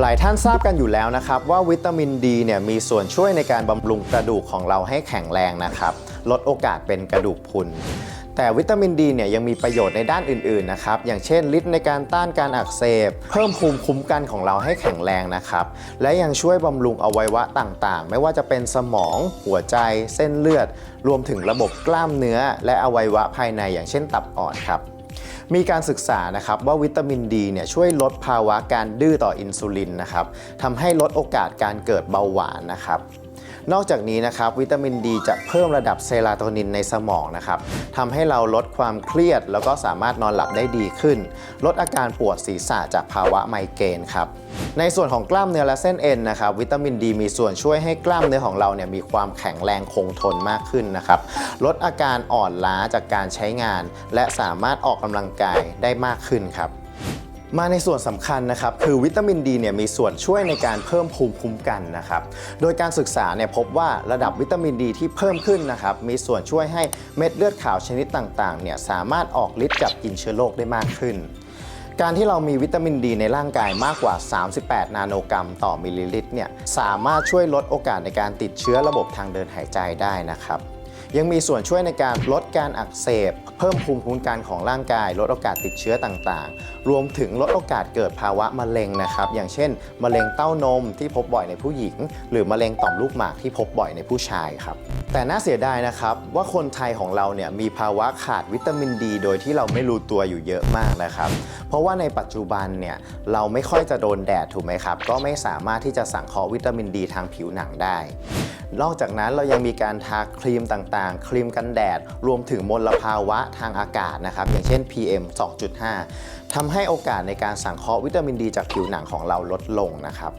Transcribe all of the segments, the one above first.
หลายท่านทราบกันอยู่แล้วนะครับ ว่าวิตามินดีเนี่ยมีส่วนช่วยในการบำรุงกระดูกของเราให้แข็งแรงนะครับ ลดโอกาสเป็นกระดูกพรุนแต่วิตามินดีเนี่ยยังมีประโยชน์ในด้านอื่นๆนะครับ อย่างเช่นฤทธิ์ในการต้านการอักเสบ เพิ่มภูมิคุ้มกันของเราให้แข็งแรงนะครับ และยังช่วยบำรุงอวัยวะต่างๆ ไม่ว่าจะเป็นสมอง หัวใจ เส้นเลือด รวมถึงระบบกล้ามเนื้อ และอวัยวะภายในอย่างเช่นตับอ่อนครับ มีการศึกษานะครับว่าวิตามินดีเนี่ยช่วยลดภาวะการดื้อต่ออินซูลินนะครับทำให้ลดโอกาสการเกิดเบาหวานนะครับ นอกจากนี้นะครับวิตามินดีจะเพิ่มระดับเซโรโทนินในสมองนะครับทำให้เราลดความเครียด แล้วก็สามารถนอนหลับได้ดีขึ้น ลดอาการปวดศีรษะจากภาวะไมเกรนครับในส่วนของกล้ามเนื้อและเส้นเอ็นนะครับวิตามินดีมีส่วนช่วยให้กล้ามเนื้อของเราเนี่ยมีความแข็งแรงคงทนมากขึ้นนะครับลดอาการอ่อนล้าจากการใช้งาน และสามารถออกกำลังกายได้มากขึ้นครับ มาในส่วนสำคัญนะครับ คือวิตามินดีเนี่ยมีส่วนช่วยในการเพิ่มภูมิคุ้มกันนะครับ โดยการศึกษาเนี่ยพบว่าระดับวิตามินดีที่เพิ่มขึ้นนะครับ มีส่วนช่วยให้เม็ดเลือดขาวชนิดต่างๆเนี่ยสามารถออกฤทธิ์จับกินเชื้อโรคได้มากขึ้น การที่เรามีวิตามินดีในร่างกายมากกว่า 38 นาโนกรัมต่อมิลลิลิตรเนี่ยสามารถช่วยลดโอกาสในการติดเชื้อระบบทางเดินหายใจได้นะครับ ยังมีส่วนช่วยในการลดการอักเสบ เพิ่มภูมิคุ้มกันของร่างกาย ลดโอกาสติดเชื้อต่างๆ รวมถึงลดโอกาสเกิดภาวะมะเร็งนะครับ อย่างเช่น มะเร็งเต้านมที่พบบ่อยในผู้หญิง หรือมะเร็งต่อมลูกหมากที่พบบ่อยในผู้ชายครับ แต่น่าเสียดายนะครับว่าคนไทยของเราเนี่ยมีภาวะขาดวิตามินดี โดยที่เราไม่รู้ตัวอยู่เยอะมากนะครับ เพราะว่าในปัจจุบันเนี่ยเราไม่ค่อยจะโดนแดดถูกไหมครับ ก็ไม่สามารถที่จะสังเคราะห์วิตามินดีทางผิวหนังได้ นอกจากนั้นเรายังมีการทาครีมต่างๆ ครีมกันแดด รวมถึงมลภาวะทางอากาศนะครับ อย่างเช่น PM 2.5ทำให้โอกาสในการสังเคราะห์วิตามินดีจากผิวหนังของเราลดลงนะครับ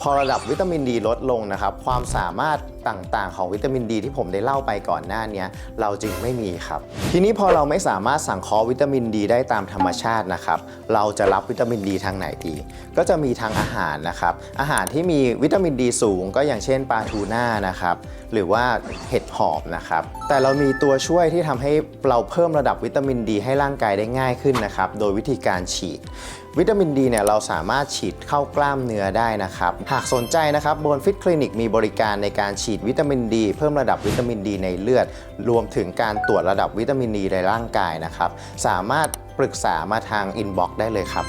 พอระดับวิตามินดีลดลงนะครับ ความสามารถต่างๆ ของวิตามินดีที่ผมได้เล่าไปก่อนหน้านี้เราจึงไม่มีครับ ทีนี้พอเราไม่สามารถสังเคราะห์วิตามินดีได้ตามธรรมชาตินะครับ เราจะรับวิตามินดีทางไหนดี ก็จะมีทางอาหารนะครับ อาหารที่มีวิตามินดีสูง ก็อย่างเช่นปลาทูน่านะครับ หรือว่าเห็ดหอบนะครับ แต่เรามีตัวช่วยที่ทำให้เราเพิ่มระดับวิตามินดีให้ร่างกายได้ง่ายขึ้นนะครับ โดยวิธีการฉีดวิตามินดีเนี่ยเราสามารถฉีดเข้ากล้ามเนื้อได้นะครับหากสนใจนะครับบนฟิตคลินิกมีบริการในการฉีดวิตามินดี เพิ่มระดับวิตามินดีในเลือด รวมถึงการตรวจระดับวิตามินดีในร่างกายนะครับ สามารถปรึกษามาทางอินบ็อกซ์ได้เลยครับ